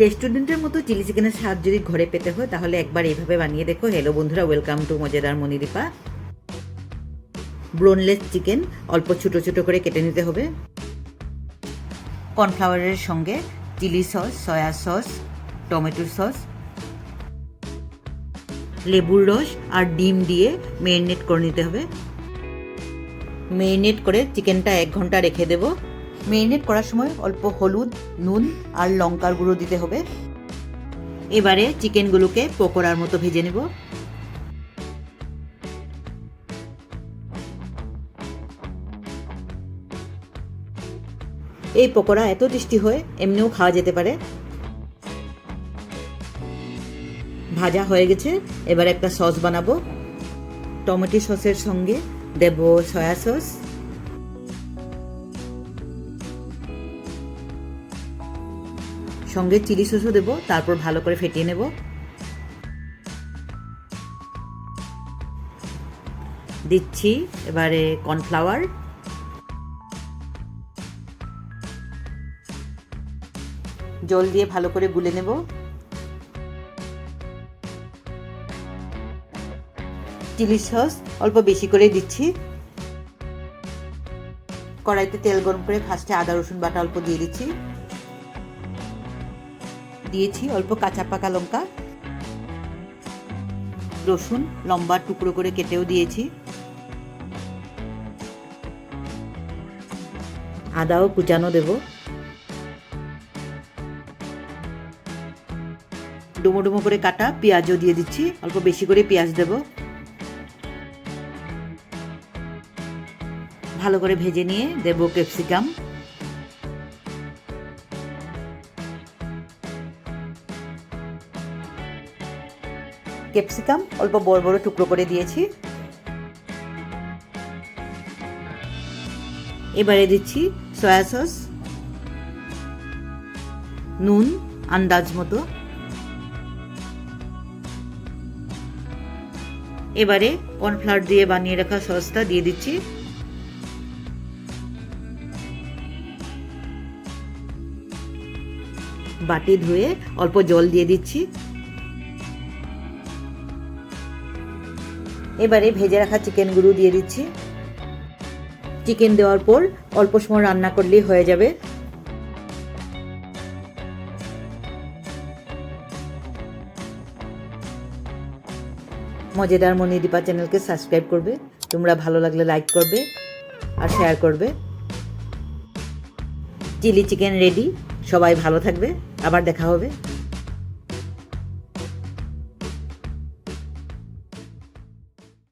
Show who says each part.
Speaker 1: রেস্টুরেন্টের মতো চিলি চিকেনের স্বাদ যদি ঘরে পেতে হয়, তাহলে একবার এইভাবে বানিয়ে দেখো। হ্যালো বন্ধুরা ওয়েলকাম টু মজাদার মনিদীপা ব্রোনলেস চিকেন অল্প ছোট ছোট করে কেটে নিতে হবে। কর্নফ্লাওয়ারের সঙ্গে chilli sauce soya sauce tomato sauce লেবুর রস আর ডিম দিয়ে মেরিনেট করে নিতে হবে। মেরিনেট করে চিকেনটা এক ঘণ্টা রেখে দেব। মেরিনেট করার সময় অল্প হলুদ, নুন আর লঙ্কার গুঁড়ো দিতে হবে। এবারে চিকেনগুলোকে পকোড়ার মতো ভেজে নেব। এই পকোড়া এত টেস্টি হয়, এমনিও খাওয়া যেতে পারে। ভাজা হয়ে গেছে, এবার একটা সস বানাবো। টমেটো সসের সঙ্গে দেব সয়া সস। সঙ্গে চিলি সসও দেব, তারপর ভালো করে ফেটিয়ে নেব। দিচ্ছি এবারে কর্নফ্লাওয়ার। জল দিয়ে ভালো করে গুলে নেব। চিলি সস অল্প বেশি করে দিচ্ছি। কড়াইতে তেল গরম করে ফার্স্টে আদা, রসুন বাটা অল্প দিয়ে দিচ্ছি। দিয়েছি অল্প কাঁচা পাকা লঙ্কা। রসুন লম্বা টুকরো করে কেটেও দিয়েছি। আদাও কুচানো দেব। ডুমো ডুমো করে কাটা, পেঁয়াজও দিয়ে দিচ্ছি, অল্প বেশি করে পেঁয়াজ দেবো। ভালো করে ভেজে নিয়ে দেব ক্যাপসিকাম। ক্যাপসিকাম অল্প বড় বড় টুকরো করে দিয়েছি। এবারে দিচ্ছি সয়া সস, নুন, আন্দাজ মতো। এবারে কর্নফ্লাওয়ার দিয়ে বানিয়ে রাখা সসটা দিয়ে দিচ্ছি। বাটি ধুয়ে অল্প জল দিয়ে দিচ্ছি। এবারে ভেজে রাখা চিকেনগুলো দিয়ে দিচ্ছি। চিকেন দেওয়ার পর অল্প সময় রান্না করলেই হয়ে যাবে। মজেদার মনি মনিদীপা চ্যানেলকে সাবস্ক্রাইব করবে। তোমরা ভালো লাগলে লাইক করবে আর শেয়ার করবে। চিলি চিকেন রেডি সবাই ভালো থাকবে। আবার দেখা হবে।